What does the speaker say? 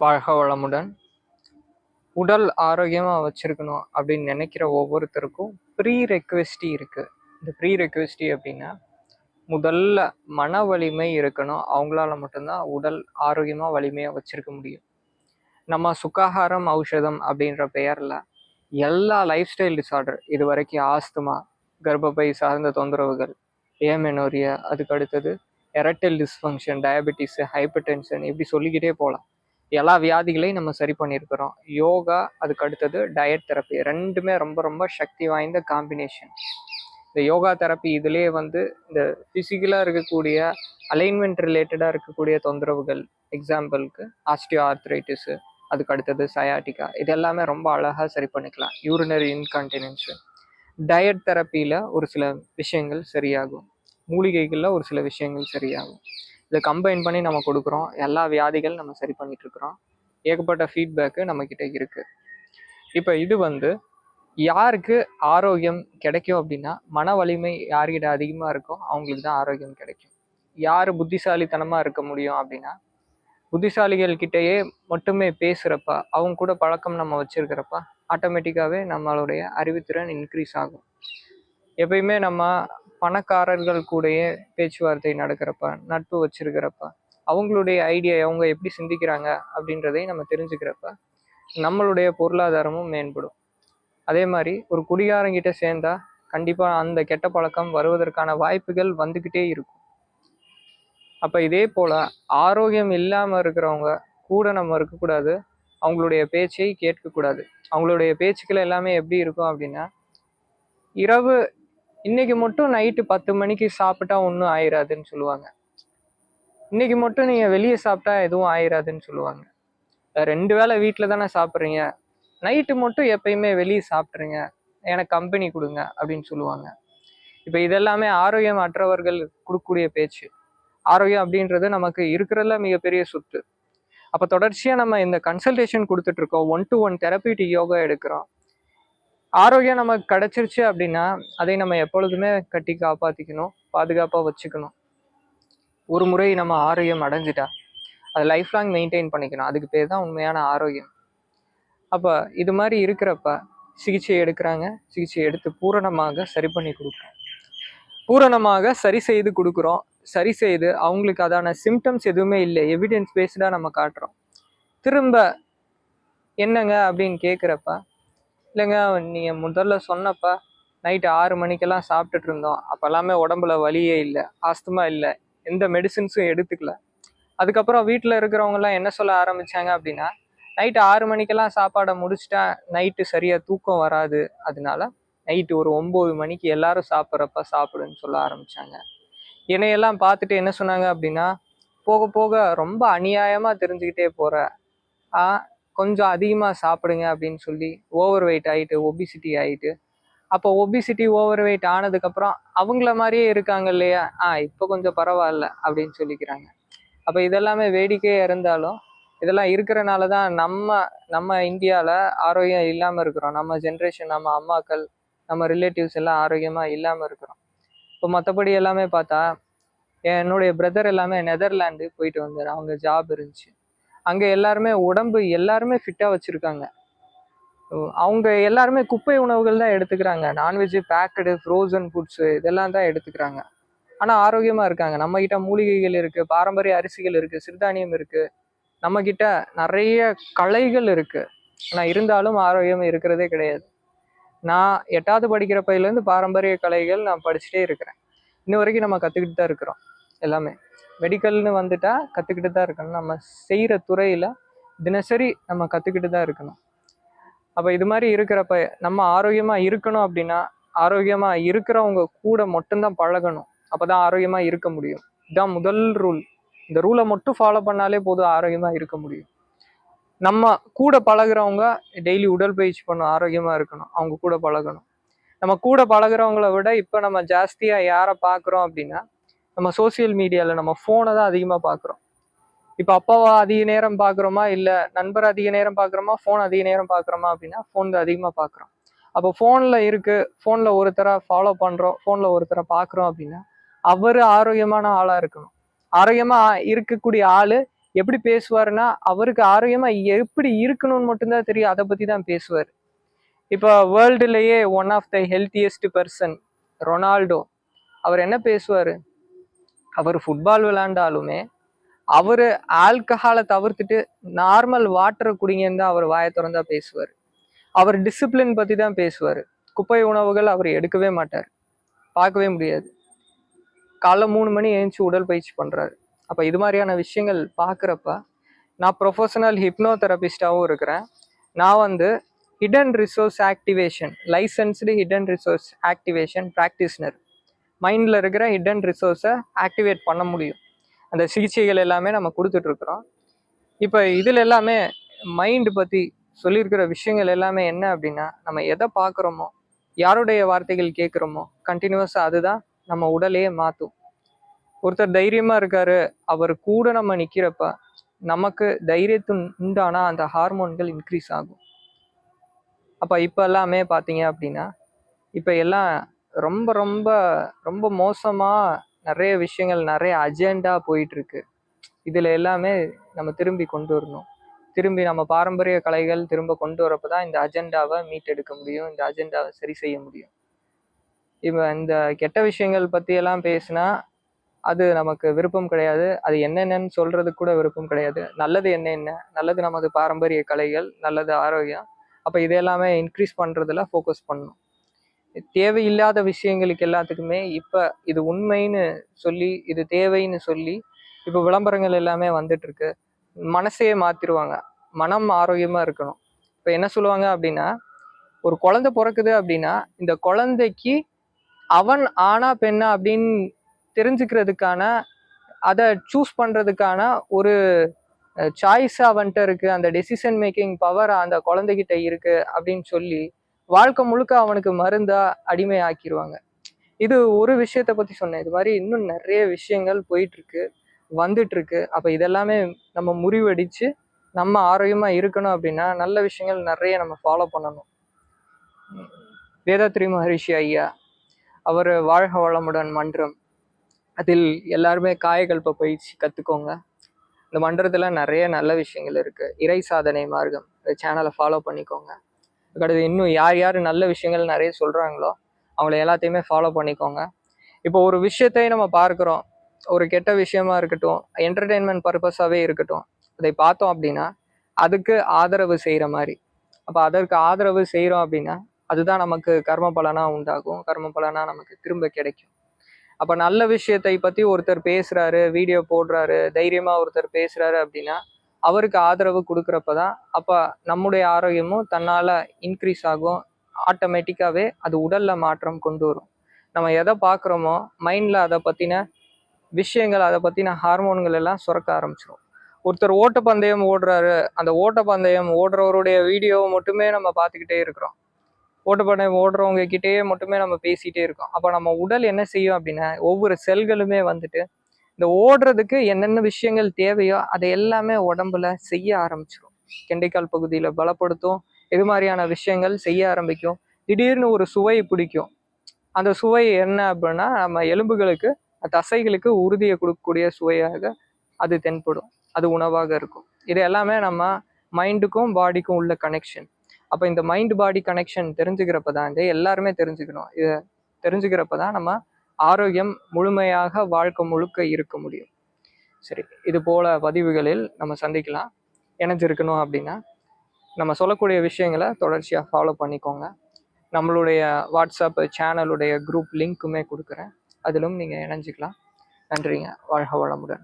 வாழ்க வளமுடன் உடல் ஆரோக்கியமாக வச்சிருக்கணும் அப்படின்னு நினைக்கிற ஒவ்வொருத்தருக்கும் ப்ரீ ரெக்வெஸ்டி இருக்கு. இந்த ப்ரீ ரெக்வெஸ்டி அப்படின்னா முதல்ல மன வலிமை இருக்கணும். அவங்களால மட்டும்தான் உடல் ஆரோக்கியமாக வலிமையாக வச்சிருக்க முடியும். நம்ம சுகாகாரம் ஔஷதம் அப்படின்ற பெயரில் எல்லா லைஃப் ஸ்டைல் டிசார்டர் இது வரைக்கும் ஆஸ்துமா கர்ப்பப்பை சார்ந்த தொந்தரவுகள் ஏமெனோரியா அதுக்கு அடுத்தது erectile dysfunction diabetes hypertension இப்படி சொல்லிக்கிட்டே போகலாம் எல்லா வியாதிகளையும் நம்ம சரி பண்ணியிருக்கிறோம். யோகா அதுக்கு அடுத்தது டயட் தெரப்பி ரெண்டுமே ரொம்ப ரொம்ப சக்தி வாய்ந்த காம்பினேஷன் இந்த யோகா தெரப்பி இதுலேயே வந்து இந்த ஃபிசிக்கலாக இருக்கக்கூடிய அலைன்மெண்ட் ரிலேட்டடாக இருக்கக்கூடிய தொந்தரவுகள் எக்ஸாம்பிளுக்கு ஆஸ்டியோ ஆர்த்ரைட்டிஸு அதுக்கு அடுத்தது சயாட்டிக்கா இது எல்லாமே ரொம்ப அழகாக சரி பண்ணிக்கலாம். யூரினரி இன்கான்டினென்ஷன் டயட் தெரப்பியில் ஒரு சில விஷயங்கள் சரியாகும். மூலிகைகளில் ஒரு சில விஷயங்கள் சரியாகும். இதை கம்பைன் பண்ணி நம்ம கொடுக்குறோம். எல்லா வியாதிகள் நம்ம சரி பண்ணிகிட்ருக்குறோம் ஏகப்பட்ட ஃபீட்பேக்கு நம்மக்கிட்ட இருக்குது இப்போ இது வந்து யாருக்கு ஆரோக்கியம் கிடைக்கும் அப்படின்னா மன வலிமை யார்கிட்ட அதிகமாக இருக்கோ அவங்களுக்கு தான் ஆரோக்கியம் கிடைக்கும். யார் புத்திசாலித்தனமாக இருக்க முடியும் அப்படின்னா புத்திசாலிகள் கிட்டேயே மட்டுமே பேசுகிறப்ப அவங்க கூட பழக்கம் நம்ம வச்சுருக்கிறப்ப ஆட்டோமேட்டிக்காகவே நம்மளுடைய அறிவுத்திறன் இன்க்ரீஸ் ஆகும். எப்பயுமே நம்ம பணக்காரர்கள் கூடயே பேச்சுவார்த்தை நடக்கிறப்ப நட்பு வச்சிருக்கிறப்ப அவங்களுடைய ஐடியா அவங்க எப்படி சிந்திக்கிறாங்க அப்படின்றதையும் நம்ம தெரிஞ்சுக்கிறப்ப நம்மளுடைய பொருளாதாரமும் மேம்படும். அதே மாதிரி ஒரு குடிகாரங்கிட்ட சேர்ந்தா கண்டிப்பாக அந்த கெட்ட பழக்கம் வருவதற்கான வாய்ப்புகள் வந்துக்கிட்டே இருக்கும். அப்போ இதே போல் ஆரோக்கியம் இல்லாமல் இருக்கிறவங்க கூட நம்ம இருக்கக்கூடாது. அவங்களுடைய பேச்சை கேட்கக்கூடாது. அவங்களுடைய பேச்சுக்கள் எல்லாமே எப்படி இருக்கும் அப்படின்னா இரவு இன்னைக்கு மட்டும் நைட்டு பத்து மணிக்கு சாப்பிட்டா ஒன்றும் ஆயிராதுன்னு சொல்லுவாங்க. இன்னைக்கு மட்டும் நீங்கள் வெளியே சாப்பிட்டா எதுவும் ஆயிராதுன்னு சொல்லுவாங்க. ரெண்டு வேளை வீட்டில் தானே சாப்பிட்றீங்க. நைட்டு மட்டும் எப்பயுமே வெளியே சாப்பிட்றீங்க. எனக்கு கம்பெனி கொடுங்க அப்படின்னு சொல்லுவாங்க. இப்போ இதெல்லாமே ஆரோக்கியம் அற்றவர்கள் கொடுக்கக்கூடிய பேச்சு. ஆரோக்கியம் அப்படின்றது நமக்கு இருக்கிறதுல மிகப்பெரிய சொத்து. அப்போ தொடர்ச்சியாக நம்ம இந்த கன்சல்டேஷன் கொடுத்துட்ருக்கோம் one to one therapeutic yoga எடுக்கிறோம். ஆரோக்கியம் நமக்கு கிடைச்சிருச்சு அப்படின்னா அதை நம்ம எப்பொழுதுமே கட்டி காப்பாற்றிக்கணும் பாதுகாப்பாக வச்சுக்கணும். ஒரு முறை நம்ம ஆரோக்கியம் அடைஞ்சிட்டா அது லைஃப் லாங் மெயின்டைன் பண்ணிக்கணும். அதுக்கு பேர் தான் உண்மையான ஆரோக்கியம். அப்போ இது மாதிரி இருக்கிறப்ப சிகிச்சை எடுக்கிறாங்க. சிகிச்சை எடுத்து பூரணமாக சரி பண்ணி கொடுக்குறோம். பூரணமாக சரி செய்து கொடுக்குறோம். சரி செய்து அவங்களுக்கு அதான சிம்டம்ஸ் எதுவுமே இல்லை. எவிடன்ஸ் பேஸ்டாக நம்ம காட்டுறோம். திரும்ப என்னங்க அப்படின்னு கேட்குறப்ப இல்லைங்க நீங்கள் முதல்ல சொன்னப்ப நைட்டு ஆறு மணிக்கெல்லாம் சாப்பிட்டுட்டு இருந்தோம். அப்போல்லாமே உடம்புல வலியே இல்லை ஆஸ்துமா இல்லை எந்த மெடிசின்ஸும் எடுத்துக்கல. அதுக்கப்புறம் வீட்டில் இருக்கிறவங்கலாம் என்ன சொல்ல ஆரம்பிச்சாங்க அப்படின்னா நைட்டு ஆறு மணிக்கெல்லாம் சாப்பாடை முடிச்சிட்டா நைட்டு சரியாக தூக்கம் வராது. அதனால நைட்டு ஒரு ஒம்பது மணிக்கு எல்லாரும் சாப்பிட்றப்ப சாப்பிடுன்னு சொல்ல ஆரம்பிச்சாங்க. என்னையெல்லாம் பார்த்துட்டு என்ன சொன்னாங்க அப்படின்னா போக போக ரொம்ப அநியாயமாக தெரிஞ்சுக்கிட்டே போகிற ஆ கொஞ்சம் அதிகமாக சாப்பிடுங்க அப்படின்னு சொல்லி ஓவர் வெயிட் ஆகிட்டு ஒபிசிட்டி ஆகிட்டு அப்போ ஒபிசிட்டி ஓவர் வெயிட் ஆனதுக்கப்புறம் அவங்கள மாதிரியே இருக்காங்க இல்லையா? ஆ இப்போ கொஞ்சம் பரவாயில்ல அப்படின்னு சொல்லிக்கிறாங்க. அப்போ இதெல்லாமே வேடிக்கையாக இருந்தாலும் இதெல்லாம் இருக்கிறனால தான் நம்ம நம்ம இந்தியாவில் ஆரோக்கியம் இல்லாமல் இருக்கிறோம். நம்ம ஜென்ரேஷன் நம்ம அம்மாக்கள் நம்ம ரிலேட்டிவ்ஸ் எல்லாம் ஆரோக்கியமாக இல்லாமல் இருக்கிறோம். இப்போ மற்றபடி எல்லாமே பார்த்தா என்னுடைய பிரதர் எல்லாமே நெதர்லாண்டு போயிட்டு வந்தார். அவங்க ஜாப் இருந்துச்சு. அங்கே எல்லாருமே உடம்பு எல்லாருமே ஃபிட்டாக வச்சுருக்காங்க. அவங்க எல்லாருமே குப்பை உணவுகள் தான் எடுத்துக்கிறாங்க. நான்வெஜ் பேக்கடு ஃப்ரோசன் ஃபுட்ஸு இதெல்லாம் தான் எடுத்துக்கிறாங்க. ஆனால் ஆரோக்கியமாக இருக்காங்க. நம்மக்கிட்ட மூலிகைகள் இருக்குது பாரம்பரிய அரிசிகள் இருக்குது சிறுதானியம் இருக்குது நம்மக்கிட்ட நிறைய கலைகள் இருக்குது ஆனால் இருந்தாலும் ஆரோக்கியம் இருக்கிறதே கிடையாது. நான் எட்டாவது படிக்கிற பையிலேருந்து பாரம்பரிய கலைகள் நான் படிச்சுட்டே இருக்கிறேன். இன்ன வரைக்கும் நம்ம கற்றுக்கிட்டு தான் இருக்கிறோம். எல்லாமே. மெடிக்கல்னு வந்துட்டால் கற்றுக்கிட்டு தான் இருக்கணும். நம்ம செய்கிற துறையில் தினசரி நம்ம கற்றுக்கிட்டு தான் இருக்கணும். அப்போ இது மாதிரி இருக்கிறப்ப நம்ம ஆரோக்கியமாக இருக்கணும் அப்படின்னா ஆரோக்கியமாக இருக்கிறவங்க கூட மட்டும்தான் பழகணும். அப்போ தான் ஆரோக்கியமாக இருக்க முடியும். இதுதான் முதல் ரூல் இந்த ரூலை மட்டும் ஃபாலோ பண்ணாலே போதும் ஆரோக்கியமாக இருக்க முடியும். நம்ம கூட பழகுறவங்க டெய்லி உடற்பயிற்சி பண்ணும் ஆரோக்கியமாக இருக்கணும். அவங்க கூட பழகணும். நம்ம கூட பழகுறவங்கள விட இப்போ நம்ம ஜாஸ்தியாக யாரை பார்க்குறோம் அப்படின்னா நம்ம சோசியல் மீடியாவில் நம்ம ஃபோனை தான் அதிகமாக பார்க்குறோம். இப்போ அப்பாவா அதிக நேரம் பார்க்குறோமா? இல்லை நண்பர் அதிக நேரம் பார்க்குறோமா? ஃபோன் அதிக நேரம் பார்க்குறோமா? அப்படின்னா ஃபோன் அதிகமாக பார்க்குறோம். அப்போ ஃபோனில் இருக்குது ஃபோனில் ஒருத்தரை ஃபாலோ பண்ணுறோம் ஃபோனில் ஒருத்தரை பார்க்குறோம் அப்படின்னா அவர் ஆரோக்கியமான ஆளாக இருக்கணும். ஆரோக்கியமாக இருக்கக்கூடிய ஆள் எப்படி பேசுவாருன்னா அவருக்கு ஆரோக்கியமாக எப்படி இருக்கணும்னு மட்டும்தான் தெரியும். அதை பற்றி தான் பேசுவார். இப்போ வேர்ல்டுலேயே one of the healthiest person Ronaldo. அவர் என்ன பேசுவார்? அவர் ஃபுட்பால் விளையாண்டாலுமே அவர் ஆல்கஹாலை தவிர்த்துட்டு நார்மல் வாட்டரை குடிங்கன்னு தான் அவர் வாயை திறந்தா பேசுவார். அவர் டிசிப்ளின் பற்றி தான் பேசுவார். குப்பை உணவுகள் அவர் எடுக்கவே மாட்டார். பார்க்கவே முடியாது. காலைல மூணு மணி எழுந்துச்சு உடற்பயிற்சி பண்ணுறாரு அப்போ இது மாதிரியான விஷயங்கள் பார்க்குறப்ப நான் ப்ரொஃபஷனல் ஹிப்னோ தெரபிஸ்டாகவும் இருக்கிறேன். நான் வந்து hidden resource activation licensed hidden resource activation practitioner மைண்டில் இருக்கிற ஹிடன் ரிசோர்ஸை ஆக்டிவேட் பண்ண முடியும். அந்த சிகிச்சைகள் எல்லாமே நம்ம கொடுத்துட்ருக்குறோம் இப்போ இதில் எல்லாமே மைண்டு பற்றி சொல்லியிருக்கிற விஷயங்கள் எல்லாமே என்ன அப்படின்னா நம்ம எதை பார்க்குறோமோ யாருடைய வார்த்தைகள் கேட்குறோமோ கண்டினியூஸாக அதுதான் நம்ம உடலையே மாற்றும் ஒருத்தர் தைரியமாக இருக்காரு அவர் கூட நம்ம நிற்கிறப்ப நமக்கு தைரியத்து உண்டான அந்த ஹார்மோன்கள் இன்க்ரீஸ் ஆகும். அப்போ இப்போ எல்லாமே பார்த்தீங்க அப்படின்னா இப்போ எல்லாம் ரொம்ப ரொம்ப ரொம்ப மோசமாக நிறைய விஷயங்கள் நிறைய அஜெண்டா போயிட்டுருக்கு. இதில் எல்லாமே நம்ம திரும்பி கொண்டு வரணும். திரும்பி நம்ம பாரம்பரிய கலைகள் திரும்ப கொண்டு வரப்போ தான் இந்த அஜெண்டாவை மீட்டெடுக்க முடியும் இந்த அஜெண்டாவை சரி செய்ய முடியும். இப்போ இந்த கெட்ட விஷயங்கள் பற்றியெல்லாம் பேசினா அது நமக்கு விருப்பம் கிடையாது. அது என்னென்னு சொல்கிறதுக்கு கூட விருப்பம் கிடையாது. நல்லது என்ன என்ன? நல்லது நமது பாரம்பரிய கலைகள் நல்லது ஆரோக்கியம். அப்போ இதெல்லாமே இன்க்ரீஸ் பண்ணுறதுல ஃபோக்கஸ் பண்ணணும். தேவையில்லாத விஷயங்களுக்கு எல்லாத்துக்குமே இப்போ இது உண்மைன்னு சொல்லி இது தேவைன்னு சொல்லி இப்போ விளம்பரங்கள் எல்லாமே வந்துட்டுருக்கு. மனசையே மாற்றிடுவாங்க மனம் ஆரோக்கியமாக இருக்கணும். இப்போ என்ன சொல்லுவாங்க அப்படின்னா ஒரு குழந்தை பிறக்குது அப்படின்னா இந்த குழந்தைக்கு அவன் ஆனா பெண்ணா அப்படின்னு தெரிஞ்சுக்கிறதுக்கான அதை சூஸ் பண்ணுறதுக்கான ஒரு சாய்ஸ் அவன்கிட்ட இருக்குது அந்த டெசிஷன் மேக்கிங் பவர் அந்த குழந்தைகிட்ட இருக்கு அப்படின்னு சொல்லி வாழ்க்கை முழுக்க அவனுக்கு மருந்தா அடிமை ஆக்கிடுவாங்க இது ஒரு விஷயத்த பத்தி சொன்னேன். இது மாதிரி இன்னும் நிறைய விஷயங்கள் போயிட்டு இருக்கு வந்துட்டு இருக்கு அப்ப இதெல்லாமே நம்ம முறிவடிச்சு நம்ம ஆரோக்கியமா இருக்கணும் அப்படின்னா நல்ல விஷயங்கள் நிறைய நம்ம ஃபாலோ பண்ணணும். வேதாத்ரி மகரிஷி ஐயா அவர் வாழ்க வளமுடன் மன்றம். அதில் எல்லாருமே காயகல்ப பயிற்சி கற்றுக்கோங்க இந்த மன்றத்தில் நிறைய நல்ல விஷயங்கள் இருக்குது இறை சாதனை மார்க்கம். இந்த சேனலை ஃபாலோ பண்ணிக்கோங்க. அடுத்து இன்னும் யார் யார் நல்ல விஷயங்கள் நிறைய சொல்கிறாங்களோ அவங்கள எல்லாத்தையுமே ஃபாலோ பண்ணிக்கோங்க. இப்போ ஒரு விஷயத்தை நம்ம பார்க்குறோம். ஒரு கெட்ட விஷயமா இருக்கட்டும் என்டர்டெயின்மெண்ட் பர்பஸாகவே இருக்கட்டும் அதை பார்த்தோம் அப்படின்னா அதுக்கு ஆதரவு செய்கிற மாதிரி. அப்போ அதற்கு ஆதரவு செய்கிறோம் அப்படின்னா அதுதான் நமக்கு கர்ம பலனாக உண்டாகும். கர்ம பலனாக நமக்கு திரும்ப கிடைக்கும். அப்போ நல்ல விஷயத்தை பற்றி ஒருத்தர் பேசுகிறாரு வீடியோ போடுறாரு தைரியமாக ஒருத்தர் பேசுகிறாரு அப்படின்னா அவருக்கு ஆதரவு கொடுக்குறப்ப தான் அப்போ நம்முடைய ஆரோக்கியமும் தன்னால் இன்க்ரீஸ் ஆகும். ஆட்டோமேட்டிக்காகவே அது உடலில் மாற்றம் கொண்டு வரும். நம்ம எதை பார்க்குறோமோ மைண்டில் அதை பற்றின விஷயங்கள் அதை பற்றின ஹார்மோன்கள் எல்லாம் சுரக்க ஆரம்பிச்சிடும் ஒருத்தர் ஓட்டப்பந்தயம் ஓடுறாரு. அந்த ஓட்டப்பந்தயம் ஓடுறவருடைய வீடியோவை மட்டுமே நம்ம பார்த்துக்கிட்டே இருக்கிறோம். ஓட்டப்பந்தயம் ஓடுறவங்க கிட்டேயே மட்டுமே நம்ம பேசிகிட்டே இருக்கோம். அப்போ நம்ம உடல் என்ன செய்யும் அப்படின்னா ஒவ்வொரு செல்களுமே வந்துட்டு இந்த ஓடுறதுக்கு என்னென்ன விஷயங்கள் தேவையோ அதை எல்லாமே உடம்புல செய்ய ஆரம்பிச்சிடும் கெண்டைக்கால் பகுதியில் பலப்படுத்தும். இது மாதிரியான விஷயங்கள் செய்ய ஆரம்பிக்கும். திடீர்னு ஒரு சுவை பிடிக்கும். அந்த சுவை என்ன அப்படின்னா நம்ம எலும்புகளுக்கு தசைகளுக்கு உறுதியை கொடுக்கக்கூடிய சுவையாக அது தென்படும். அது உணவாக இருக்கும். இது எல்லாமே நம்ம மைண்டுக்கும் பாடிக்கும் உள்ள கனெக்ஷன் அப்போ இந்த மைண்ட் பாடி கனெக்ஷன் தெரிஞ்சுக்கிறப்ப தான் இது எல்லாருமே தெரிஞ்சுக்கணும். இதை தெரிஞ்சுக்கிறப்ப தான் நம்ம ஆரோக்கியம் முழுமையாக வாழ்க்கை முழுக்க இருக்க முடியும். சரி இது போல பதிவுகளில் நம்ம சந்திக்கலாம். இணைஞ்சிருக்கணும் அப்படின்னா நம்ம சொல்லக்கூடிய விஷயங்களை தொடர்ச்சியாக ஃபாலோ பண்ணிக்கோங்க. நம்மளுடைய வாட்ஸ்அப் சேனலுடைய குரூப் லிங்க்குமே கொடுக்குறேன். அதிலும் நீங்கள் இணைஞ்சிக்கலாம். நன்றிங்க. வாழ்க வளமுடன்.